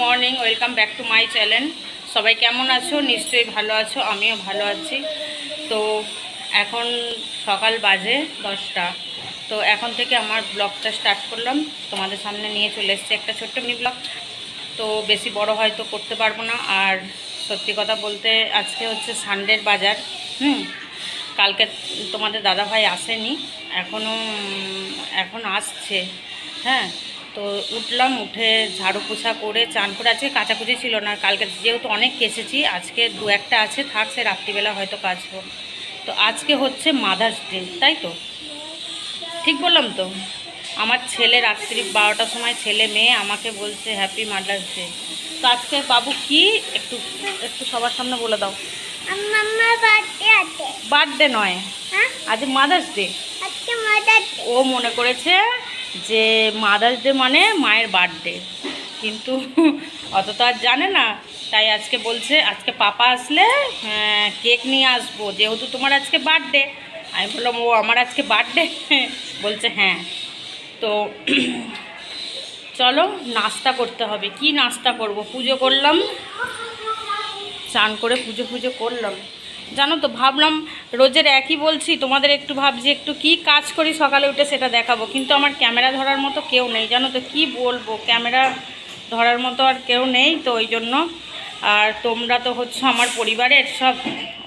Morning, welcome back to my channel. সবাই কেমন আছো? নিশ্চয়ই ভালো আছো, আমিও ভালো আছি। তো এখন সকাল বাজে দশটা। তো এখন থেকে আমার ব্লগটা স্টার্ট করলাম। তোমাদের সামনে নিয়ে চলে এসেছি একটা ছোট্ট মিনি ব্লগ তো বেশি বড় হয়তো করতে পারব না। আর সত্যি কথা বলতে, আজকে হচ্ছে সানডের বাজার। হুম, কালকে তোমাদের দাদাভাই আসেনি। এখনও এখন আসছে। হ্যাঁ তো উঠলাম উঠে ঝাড়ু পোছা করে চান করে আজকে কাচাকুচি ছিল না কালকে যেহেতু অনেক কেসেছি আজকে দু একটা আছে থাকছে রাত্রিবেলা হয়তো কাচবো। তো আজকে হচ্ছে মাদার্স ডে তাই তো? ঠিক বললাম তো? আমার ছেলে রাত্রি বারোটার সময় ছেলে মেয়ে আমাকে বলছে হ্যাপি মাদার্স ডে তো আজকে বাবু কি? একটু একটু সবার সামনে বলে দাও। বার্থডে নয়। হ্যাঁ? আজ মাদার্স ডে ও মনে করেছে যে মাদার্স ডে মানে মায়ের বার্থডে। কিন্তু অত তো আর জানে না। তাই আজকে বলছে, আজকে পাপা আসলে কেক নিয়ে আসব। যেহেতু তোমার আজকে বার্থডে, আমি বললাম, ও, আমার আজকে বার্থডে? বলছে হ্যাঁ। তো চলো, নাস্তা করতে হবে। কি নাস্তা করব? পুজো করলাম চান করে পুজো পুজো করলাম। জানো তো, ভাবলাম রোজের একই বলছি, তোমাদের একটু ভাবছি একটু কি কাজ করি সকালে উঠে সেটা দেখাবো, কিন্তু আমার ক্যামেরা ধরার মতো কেউ নেই, জানো তো কি বলব, ক্যামেরা ধরার মতো আর কেউ নেই তো ওই জন্য। আর তোমরা তো হচ্ছে আমার পরিবারের সব,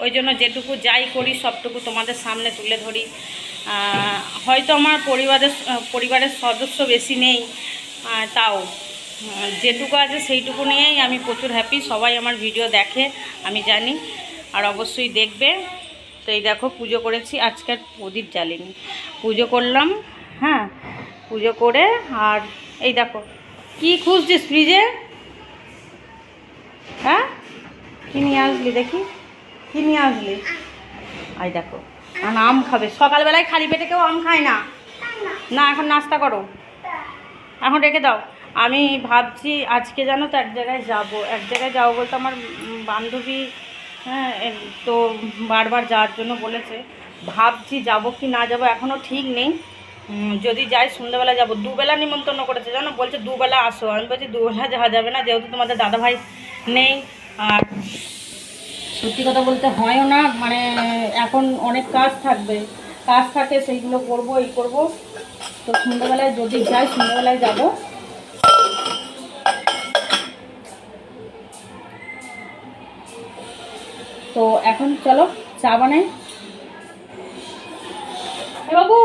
ওই জন্য যেটুকু যাই করি সবটুকু তোমাদের সামনে তুলে ধরি। হয়তো আমার পরিবারের পরিবারের সদস্য বেশি নেই তাও। যেটুকু আছে সেইটুকু নিয়েই আমি প্রচুর হ্যাপি সবাই আমার ভিডিও দেখে, আমি জানি। আর অবশ্যই দেখবে। তো এই দেখো, পুজো করেছি। আজকে আর প্রদীপ জ্বালিনি। পুজো করলাম হ্যাঁ পুজো করে আর এই দেখো, কি খুঁজছিস ফ্রিজে? হ্যাঁ কী নিয়ে আসলি দেখি? কী নিয়ে আসলি? আই দেখো, আর আম খাবে। সকালবেলায় খালি পেটে কেউ আম খায় না। না, এখন নাস্তা করো। এখন রেখে দাও। আমি ভাবছি আজকে জানো তো এক জায়গায় যাব। এক জায়গায় যাব বলতে আমার বান্ধবী হ্যাঁ তো বারবার যাওয়ার জন্য বলেছে। ভাবছি যাব কি না যাব এখনও ঠিক নেই। যদি যাই সন্ধ্যাবেলা যাব। দুবেলা নিমন্ত্রণ করেছে, জানো? বলছে দুবেলা আসো। আমি বলছি দুবেলা যাওয়া যাবে না, যেহেতু তোমাদের দাদাভাই নেই। আর সত্যি কথা বলতে হয়ও না মানে এখন অনেক কাজ থাকবে। কাজ থাকে, সেইগুলো করব, এই করব। তো সন্ধ্যাবেলায় যদি যাই, সন্ধ্যাবেলায় যাব। তো এখন চলো, চা বানাই। বাবু!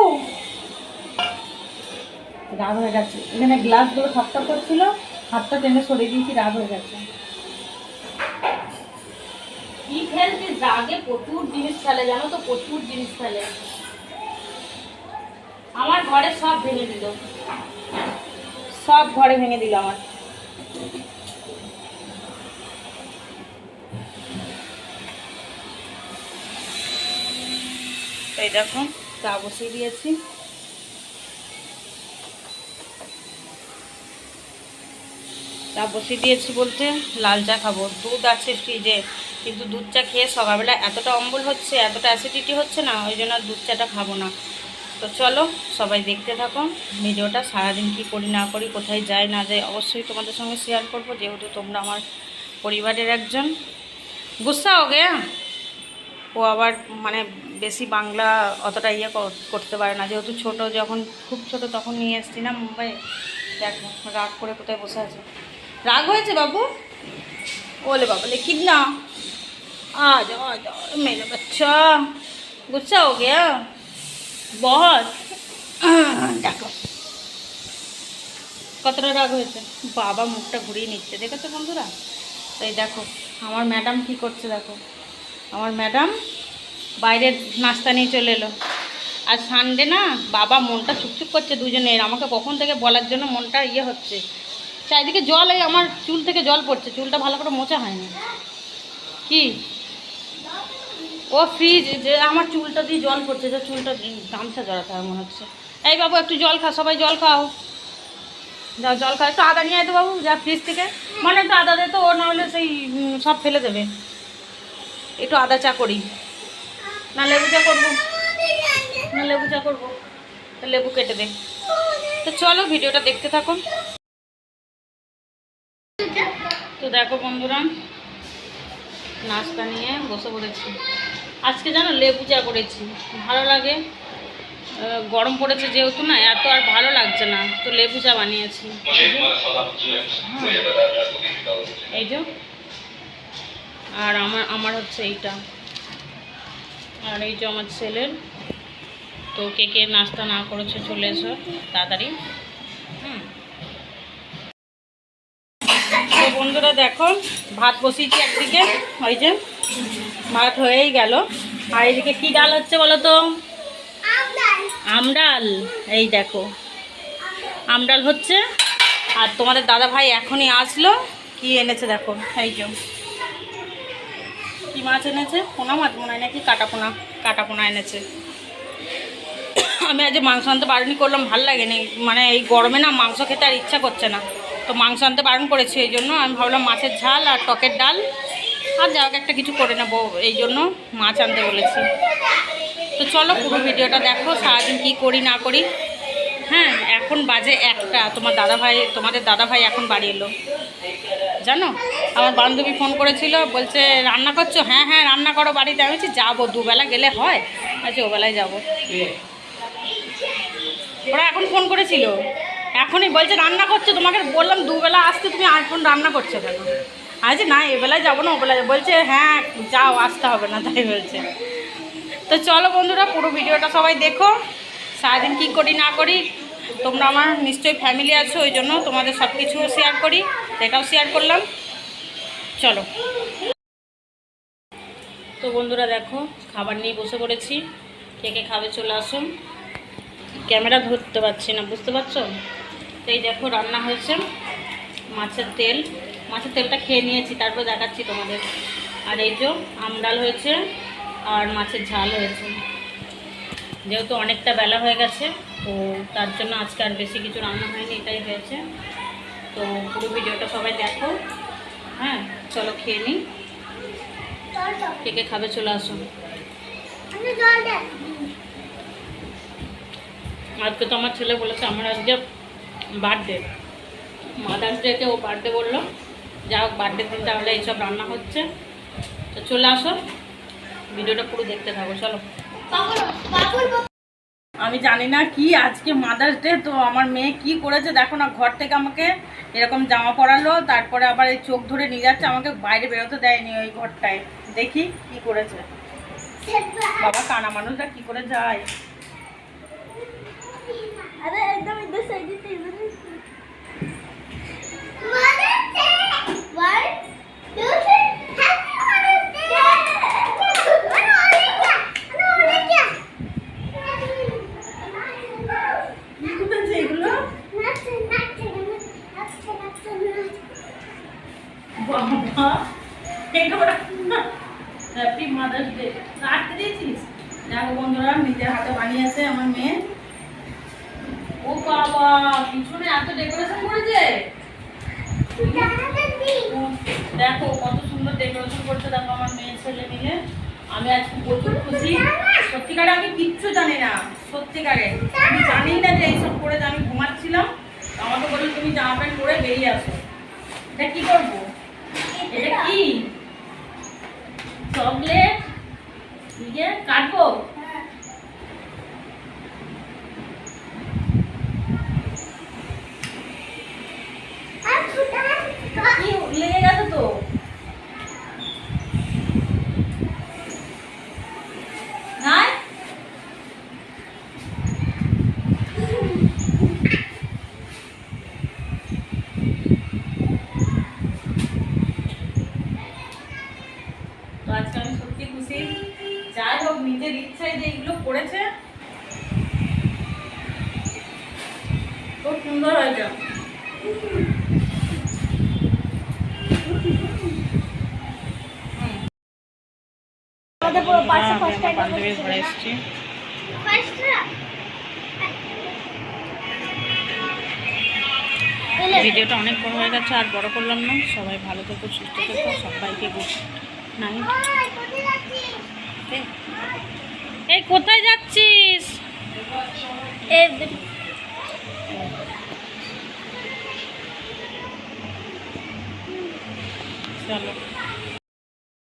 রাগ হয়ে গেছে। এখানে গ্লাসগুলো থপথপ করছিল হাতটা টেনে সরিয়ে দিয়েছি, রাগ হয়ে গেছে। কি প্রচুর জিনিস ফেলে, জানো তো, প্রচুর জিনিস ফেলে। আমার ঘরে সব ভেঙে দিল। সব ঘরে ভেঙে দিল আমার। এই দেখো, চা বসিয়ে দিয়েছি। চা বসিয়ে দিয়েছি বলতে লাল চা খাব। দুধ আছে ফ্রিজে, কিন্তু দুধ চা খেয়ে সকালবেলা এতটা অম্বল হচ্ছে, এতটা অ্যাসিডিটি হচ্ছে না, ওই জন্য দুধ চাটা খাব না। তো চলো, সবাই দেখতে থাকো, ভিডিওটা সারাদিন কি করি না করি, কোথায় যাই না যাই, অবশ্যই তোমাদের সঙ্গে শেয়ার করব, যেহেতু তোমরা আমার পরিবারের একজন। গুসা গেয়া ও আবার মানে বেশি বাংলা অতটা ইয়ে করতে পারে না। যেহেতু ছোট, যখন খুব ছোট তখন নিয়ে এসছি না মুম্বাই। দেখো, রাগ করে কোথায় বসে আছে। রাগ হয়েছে বাবু? ওলে বাবা লেখি না। আ যাও মেরে বাচ্চা। গুসা ও গিয়া। বহুত দেখো। কতটা রাগ হয়েছে। বাবা মুখটা ঘুরিয়ে নিচ্ছে। দেখো তো বন্ধুরা? এই দেখো, আমার ম্যাডাম কি করছে দেখো। আমার ম্যাডাম বাইরের নাস্তা নিয়ে চলে এলো। আর সানডে না, বাবা মনটা চুপচুপ করছে দুজনের। আমাকে কখন থেকে বলার জন্য মনটা ইয়ে হচ্ছে। চারিদিকে জল, এই আমার চুল থেকে জল পড়ছে। চুলটা ভালো করে মোছা হয়নি। কি? ও ফ্রিজ যে আমার চুলটা দিয়ে জল পড়ছে, যে চুলটা গামছা জড়াতে হবে মনে হচ্ছে। এই বাবু, একটু জল খা সবাই জল খাও। যাও, জল খাও। একটু আদা নিয়ে আয় তো বাবু, যা ফ্রিজ থেকে। মানে একটু আদা দে তো, ও নাহলে সেই সব ফেলে দেবে। একটু আদা চা করি। না, লেবু চা করব। না, লেবু চা করব। লেবু কেটে দে। তো চলো ভিডিওটা দেখতে থাকো তো দেখো বন্ধুরা, নাস্তা নিয়ে বসে পড়েছি। আজকে জানো, লেবু চা করেছি। ভালো লাগে। গরম পড়েছে যেহেতু না, এত আর ভালো লাগছে না। তো লেবু চা বানিয়েছি। এই যে। আর আমার আমার হচ্ছে এইটা। আর এই যে আমার ছেলের, তো কে কে নাস্তা না করেছে চলে এসো তাড়াতাড়ি। তো বন্ধুরা দেখো, ভাত বসিয়েছি একদিকে, ওই যে ভাত হয়েই গেল। আর এইদিকে কী ডাল হচ্ছে বলো তো? আমডাল এই দেখো আমডাল হচ্ছে। আর তোমাদের দাদা ভাই এখনই আসলো, কি এনেছে দেখো, এই যে। কি মাছ এনেছে? পোনা মাছ মনে হয় নাকি কাটা পোনা? কাটা পোনা এনেছে। আমি আজ মাংস আনতে বারণই করলাম, ভালো লাগেনি। মানে এই গরমে না মাংস খেতে আর ইচ্ছা করছে না। তো মাংস আনতে বারণ করেছি এই জন্য। আমি ভাবলাম মাছের ঝাল আর টকের ডাল। আর যা একটা কিছু করে নেব এই জন্য মাছ আনতে বলেছি। তো চলো পুরো ভিডিওটা দেখো, সারাদিন কী করি না করি। হ্যাঁ এখন বাজে একটা। তোমার দাদা ভাই তোমাদের দাদা ভাই এখন বাড়ি এলো। জানো? আমার বান্ধবী ফোন করেছিল, বলছে, রান্না করছ? হ্যাঁ হ্যাঁ রান্না করো বাড়িতে। আমি বলছি, যাব, দুবেলা গেলে হয়? আচ্ছা ওবেলায় যাব। ওরা এখন ফোন করেছিল। এখনই বলছে, রান্না করছ? তোমাকে বললাম, দুবেলা আসতে তুমি এখন রান্না করছ কেন? আজ না, এবেলায় যাব না, ওবেলায়। বলছে হ্যাঁ যাও, আসতে হবে না। তাই বলছে। তো চলো বন্ধুরা, পুরো ভিডিওটা সবাই দেখো। সারাদিন কী করি, না করি তোমরা আমার নিশ্চয়ই ফ্যামিলি আছো, ওই জন্য তোমাদের সব কিছু শেয়ার করি, সেটাও শেয়ার করলাম। চলো। তো বন্ধুরা দেখো, খাবার নিয়ে বসে পড়েছি, কে কে খাবে চলে আসুন। ক্যামেরা ধরতে পারছি না, বুঝতে পারছ? তো এই দেখো, রান্না হয়েছে মাছের তেল। মাছের তেলটা খেয়ে নিয়েছি, তারপর দেখাচ্ছি তোমাদের। আর এই যে আমডাল হয়েছে আর মাছের ঝাল হয়েছে। যেহেতু অনেকটা বেলা হয়ে গেছে তো তার জন্য আজকে আর বেশি কিছু রান্না হয়নি, এটাই হয়েছে। তো পুরো ভিডিওটা সবাই দেখো। হ্যাঁ চলো খেয়ে নিই। কে কে খাবে চলে আসুন আজকে তো আমার ছেলে বলেছে, আমার আজকে বার্থডে মাদার্স ডেকে ও বার্থডে বলল। যা হোক বার্থডে দিন তাহলে এইসব রান্না হচ্ছে। তো চলে আসো। ভিডিওটা পুরো দেখতে থাকো, চলো। আমি জানি না কি আজকে মাদার্স ডে তো আমার মেয়ে কি করেছে দেখো না, ঘর থেকে আমাকে এরকম জামা পরালো, তারপরে আবার এই চোখ ধরে নিয়ে যাচ্ছে, আমাকে বাইরে বেরোতে দেয়নি ওই ঘরটায়। দেখি কি করেছে। বাবা, কানা মানুষটা কি করে যায়? আরে একদম হ্যাপি মাদার্স ডে কাটতে দিয়েছিস? দেখো বন্ধুরা নিজের হাতে বানিয়েছে আমার মেয়ে। ও বাবা পিছনে এত ডেকোরেশন করেছে। দেখো কত সুন্দর ডেকোরেশন করছে দেখো আমার মেয়ে ছেলে মিলে। আমি আজকে প্রচুর খুশি। সত্যিকারে আমি কিচ্ছু জানি না, সত্যিকারে। আমি জানি না যে এইসব করে আমি ঘুমাচ্ছিলাম। আমাকে বলল, তুমি জামা প্যান্ট পরে বেরিয়ে আসো। এটা কি করব? এটা কি? চকলেট কাটবো আর ফুটা, কি লেগে গেছে তো নাই তো আজকে আমি সত্যি খুশি যাই হোক নিজের ইচ্ছায় যে এগুলো করেছে খুব সুন্দর বান্ধবীর ঘরে এসেছি ভিডিওটা অনেক বড় হয়ে গেছে আর বড় করলাম না। সবাই ভালো থেকো সুস্থ থেকো সবাইকে গুড নাইট? এই কোথায় যাচ্ছিস? चलो।